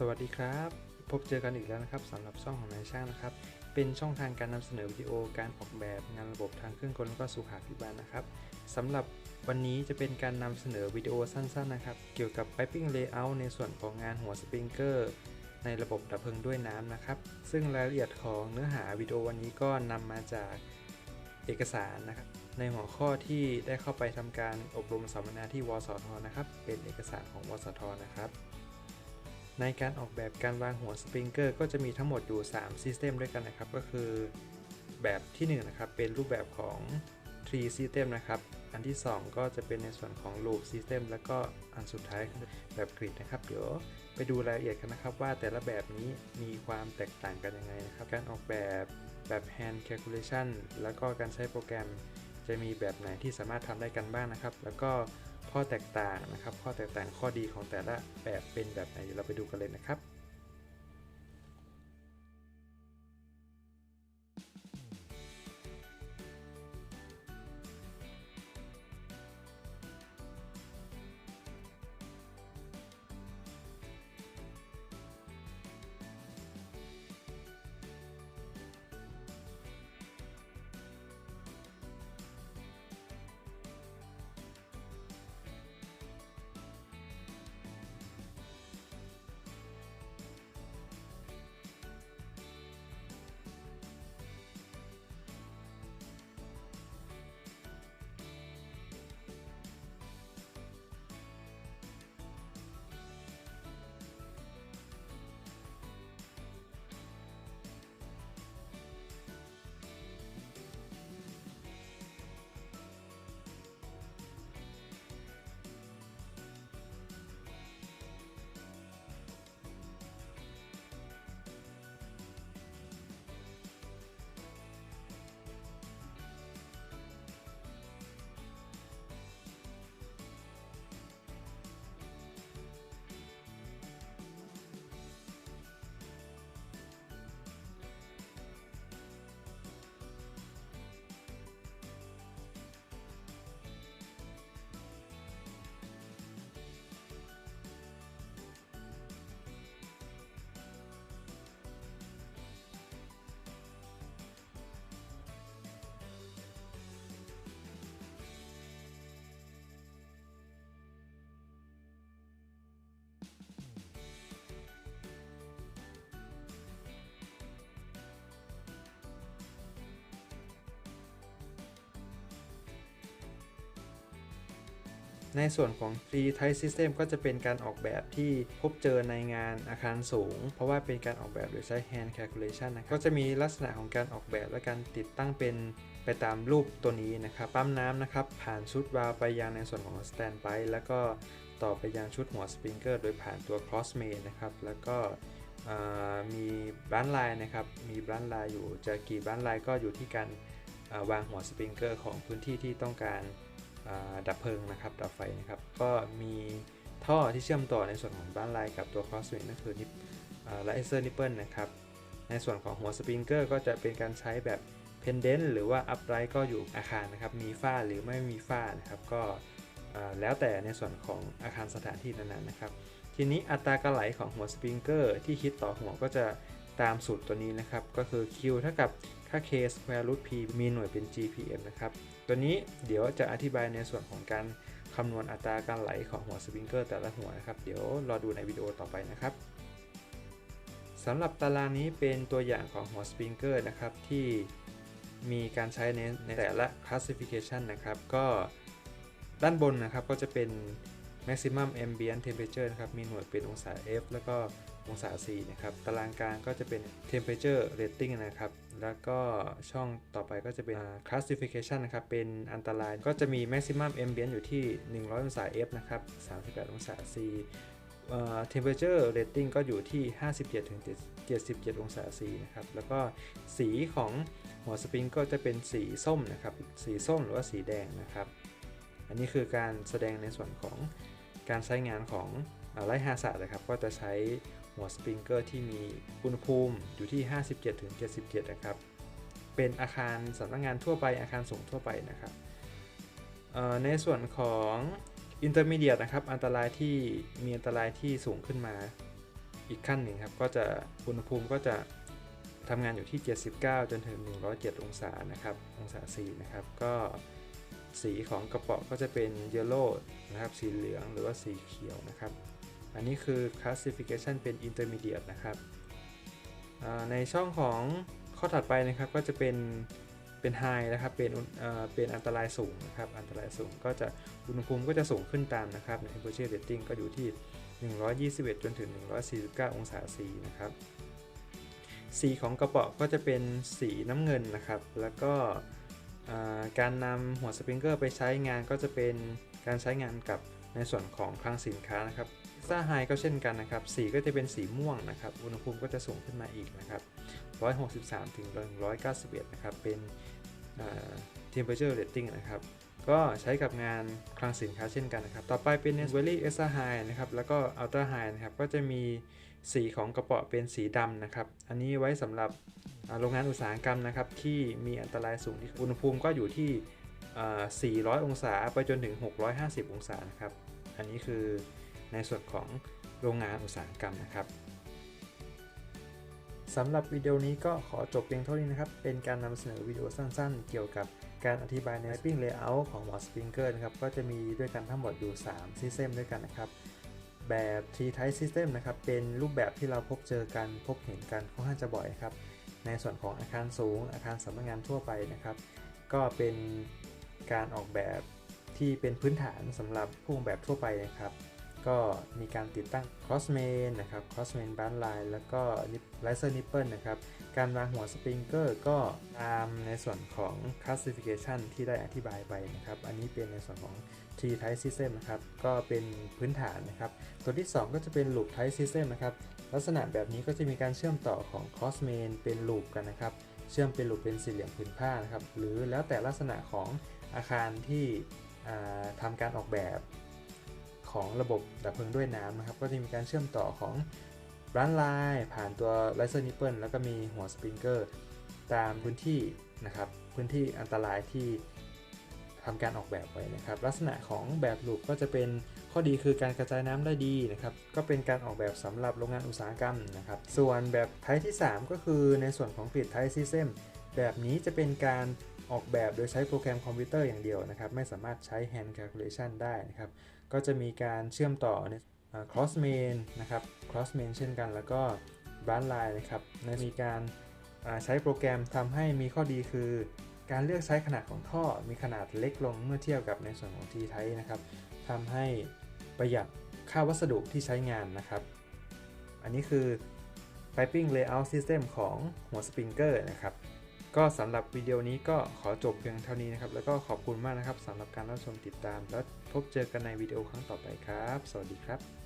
สวัสดีครับ พบเจอกันอีกแล้วนะครับสำหรับช่องของนายช่างนะครับ เป็นช่องทางการนำเสนอวิดีโอการออกแบบงานระบบทางเครื่องกลแล้วก็สุขาภิบาลนะครับสำหรับวันนี้จะเป็นการนำเสนอวิดีโอสั้นๆนะครับ เกี่ยวกับ piping layout ในส่วนของงานหัวสปริงเกอร์ในระบบดับเพลิงด้วยน้ำนะครับ ซึ่งรายละเอียดของเนื้อหาวิดีโอวันนี้ก็นำมาจากเอกสารนะครับในหัวข้อที่ได้เข้าไปทำการอบรมสัมมนาที่วสทนะครับ เป็นเอกสารของวสทนะครับ ในการออกแบบการวางหัวสปริงเกอร์ก็จะมีทั้งหมดอยู่3 System ด้วยกันนะครับ ก็คือแบบที่1นะครับเป็นรูปแบบของ Tree System นะครับ อันที่ 2 ก็จะเป็นในส่วนของ Loop System แล้วก็อันสุดท้ายคือแบบกริดนะครับ เดี๋ยวไปดูรายละเอียดกันนะครับ ว่าแต่ละแบบนี้มีความแตกต่างกันยังไงนะครับ การออกแบบแบบ Hand Calculation แล้วก็การใช้โปรแกรม จะมีแบบไหนที่สามารถทำได้กันบ้างนะครับ แล้วก็ ข้อแตกต่างนะครับ ข้อแตกต่างข้อดีของแต่ละแบบเป็นแบบไหนเดี๋ยวเราไปดูกันเลยนะครับ ในส่วนของ Free Type System ก็จะเป็นการออกแบบที่พบเจอในงานอาคารสูง เพราะว่าเป็นการออกแบบโดยใช้ Hand Calculation นะครับก็จะมีลักษณะของการออกแบบและการติดตั้งเป็นไปตามรูปตัวนี้นะครับปั๊มน้ำนะครับ ผ่านชุดวาล์วไปยังในส่วนของ Standby แล้วก็ต่อไปยังชุดหัวสปริงเกอร์โดยผ่านตัว Cross Main นะครับแล้วก็มีบลันไลน์นะครับมีบลันไลน์อยู่จะกี่บลันไลน์ก็อยู่ที่การวางหัวสปริงเกอร์ของพื้นที่ที่ต้องการ ดับเพลิงนะครับดับไฟนะครับ ก็มีท่อที่เชื่อมต่อในส่วนของบ้านไลน์กับตัว crosswind นั่นคือไลเซอร์นิปเปิลนะครับ ในส่วนของหัวสปริงเกอร์ก็จะเป็นการใช้แบบเพนเดนต์หรือว่าอัพไรก็อยู่อาคารนะครับ มีฝ้าหรือไม่มีฝ้านะครับ ก็แล้วแต่ในส่วนของอาคารสถานที่นั้นๆนะครับ ทีนี้อัตราการไหลของหัวสปริงเกอร์ที่คิดต่อหัวก็จะตามสูตรตัวนี้นะครับ ก็คือ Q เท่ากับค่า k square root p มีหน่วยเป็น gpm นะครับ ตัวนี้เดี๋ยวจะอธิบายในส่วนของการคำนวณอัตราการไหลของหัวสปริงเกอร์แต่ละหัวนะครับ เดี๋ยวรอดูในวิดีโอต่อไปนะครับสำหรับตารางนี้เป็นตัวอย่างของหัวสปริงเกอร์นะครับที่มีการใช้ในในแต่ละ classification นะครับ ก็ด้านบนนะครับก็จะเป็น maximum ambient temperature นะครับ มีหน่วยเป็นองศา F แล้วก็ องศา C นะครับ ตารางกลางก็จะเป็น temperature rating นะครับ แล้วก็ช่องต่อไปก็จะเป็น classification นะครับ เป็นอันตราย ก็จะมี maximum ambient อยู่ที่ 100 องศา F นะครับ 38 องศา C temperature rating ก็อยู่ที่ 57ถึง77 องศา C นะครับ แล้วก็สีของหัวสปริงก็จะเป็นสีส้มนะครับ สีส้มหรือว่าสีแดงนะครับ อันนี้คือการแสดงในส่วนของการใช้งานของไลท์ฮาสาดนะครับ ก็จะใช้ หัวสปริงเกอร์ที่มีอุณหภูมิอยู่ที่ 57-77 นะครับ เป็นอาคารสำนักงงานทั่วไปอาคารสูงทั่วไปนะครับ ในส่วนของอินเตอร์มีเดียนะครับ อันตรายที่มีอันตรายที่สูงขึ้นมาอีกขั้นหนึ่งครับ ก็จะอุณหภูมิก็จะทำงานอยู่ที่ 79 จนถึง 107 องศานะครับ องศาซีนะครับ ก็สีของกระเป๋อก็จะเป็นเยลโล่นะครับ สีเหลืองหรือว่าสีเขียวนะครับ อันนี้คือ classification เป็น intermediate นะครับในช่องของข้อถัดไปนะครับก็จะเป็นเป็น high นะครับเป็นเป็นอันตรายสูงนะครับอันตรายสูงก็จะอุณหภูมิก็จะสูงขึ้นตามนะครับใน temperature rating ก็อยู่ที่ 121 จนถึง 149 องศาซีนะครับสีของกระป๋อก็จะเป็นสีน้ำเงินนะครับ แล้วก็การนำหัวสปริงเกอร์ไปใช้งานก็จะเป็นการใช้งานกับในส่วนของคลังสินค้านะครับ ซ่าไฮก็เช่นกันนะครับ สีก็จะเป็นสีม่วงนะครับ อุณหภูมิก็จะสูงขึ้นมาอีกนะครับ 163 ถึง 191 นะครับ เป็น temperature rating นะครับ ก็ใช้กับงานคลังสินค้าเช่นกันนะครับ ต่อไปเป็น v e r y extra high นะครับ แล้วก็ ultra high นะครับ ก็จะมีสีของกระเป๋อเป็นสีดำนะครับ อันนี้ไว้สำหรับโรงงานอุตสาหกรรมนะครับ ที่มีอันตรายสูง อุณหภูมิก็อยู่ที่ 400 องศา ไปจนถึง 650 องศานะครับ อันนี้คือ ในส่วนของโรงงานอุตสาหกรรมนะครับสำหรับวิดีโอนี้ก็ขอจบเพียงเท่านี้นะครับ เป็นการนำเสนอวิดีโอสั้นๆ เกี่ยวกับการอธิบายใน Mapping Layout ของหมอสปริงเกอร์นะครับ ก็จะมีด้วยกันทั้งหมดอยู่ 3 System ด้วยกันนะครับ แบบ T Type System นะครับ เป็นรูปแบบที่เราพบเจอกัน พบเห็นกันค่อนข้างจะบ่อยครับ ในส่วนของอาคารสูง อาคารสำนักงานทั่วไปนะครับ ก็เป็นการออกแบบที่เป็นพื้นฐานสำหรับผู้ออกแบบทั่วไปนะครับ ก็มีการติดตั้ง cross main นะครับ cross main b a n d line แล้วก็ riser nipple นะครับ การวางหัวสปริงเกอร์ก็ตามในส่วนของ classification ที่ได้อธิบายไปนะครับ อันนี้เป็นในส่วนของ T type system นะครับ ก็เป็นพื้นฐานนะครับ ตัวที่ 2 ก็จะเป็น loop type system นะครับ ลักษณะแบบนี้ก็จะมีการเชื่อมต่อของ cross main เป็น loop กันนะครับ เชื่อมเป็น loop เป็นสี่เหลี่ยมผืนผ้านะครับ หรือแล้วแต่ลักษณะของอาคารที่ทำการออกแบบ ของระบบดับเพลิงด้วยน้ำนะครับ ก็จะมีการเชื่อมต่อของร้านลายผ่านตัวไลเซอร์นิปเปิลแล้วก็มีหัวสปริงเกอร์ตามพื้นที่นะครับ พื้นที่อันตรายที่ทำการออกแบบไว้นะครับ ลักษณะของแบบลูปก็จะเป็นข้อดีคือการกระจายน้ำได้ดีนะครับ ก็เป็นการออกแบบสำหรับโรงงานอุตสาหกรรมนะครับ ส่วนแบบไทป์ที่ 3 ก็คือในส่วนของกริดไทป์ซิสเต็มแบบนี้จะเป็นการออกแบบโดยใช้โปรแกรมคอมพิวเตอร์อย่างเดียวนะครับ ไม่สามารถใช้ hand calculation ได้นะครับ ก็จะมีการเชื่อมต่อใน cross main นะครับ cross main เช่นกัน แล้วก็ branch line นะครับมีการใช้โปรแกรมทำให้มีข้อดีคือ การเลือกใช้ขนาดของท่อมีขนาดเล็กลงเมื่อเทียบกับในส่วนของ T-Type นะครับทำให้ประหยัดค่าวัสดุที่ใช้งานนะครับ อันนี้คือ piping layout system ของหัวสปริงเกอร์นะครับ ก็สำหรับวิดีโอนี้ก็ขอจบเพียงเท่านี้นะครับ แล้วก็ขอบคุณมากนะครับสำหรับการรับชมติดตาม แล้วพบเจอกันในวิดีโอครั้งต่อไปครับ สวัสดีครับ